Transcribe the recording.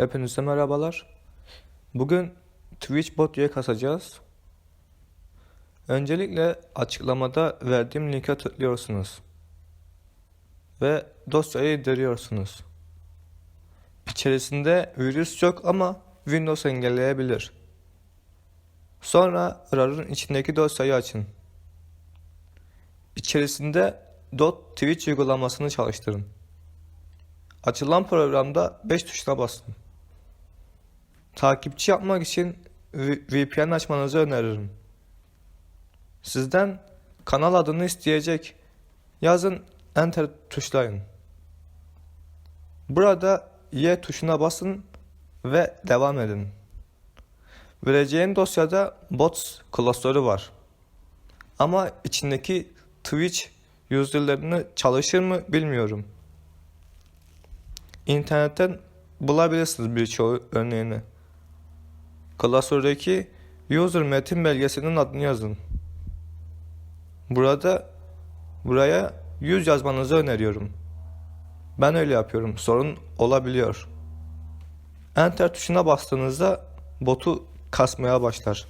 Hepinize merhabalar. Bugün Twitch bot üye kasacağız. Öncelikle açıklamada verdiğim linke tıklıyorsunuz. Ve dosyayı indiriyorsunuz. İçerisinde virüs yok ama Windows engelleyebilir. Sonra RAR'ın içindeki dosyayı açın. İçerisinde .twitch uygulamasını çalıştırın. Açılan programda 5 tuşuna basın. Takipçi yapmak için VPN açmanızı öneririm. Sizden kanal adını isteyecek. Yazın Enter tuşlayın. Burada Y tuşuna basın ve devam edin. Vereceğin dosyada bots klasörü var. Ama içindeki Twitch user'larını çalışır mı bilmiyorum. İnternetten bulabilirsiniz birçoğu örneğini. Klasördeki user metin belgesinin adını yazın. Burada buraya 100 yazmanızı öneriyorum. Ben öyle yapıyorum. Sorun olabiliyor. Enter tuşuna bastığınızda botu kasmaya başlar.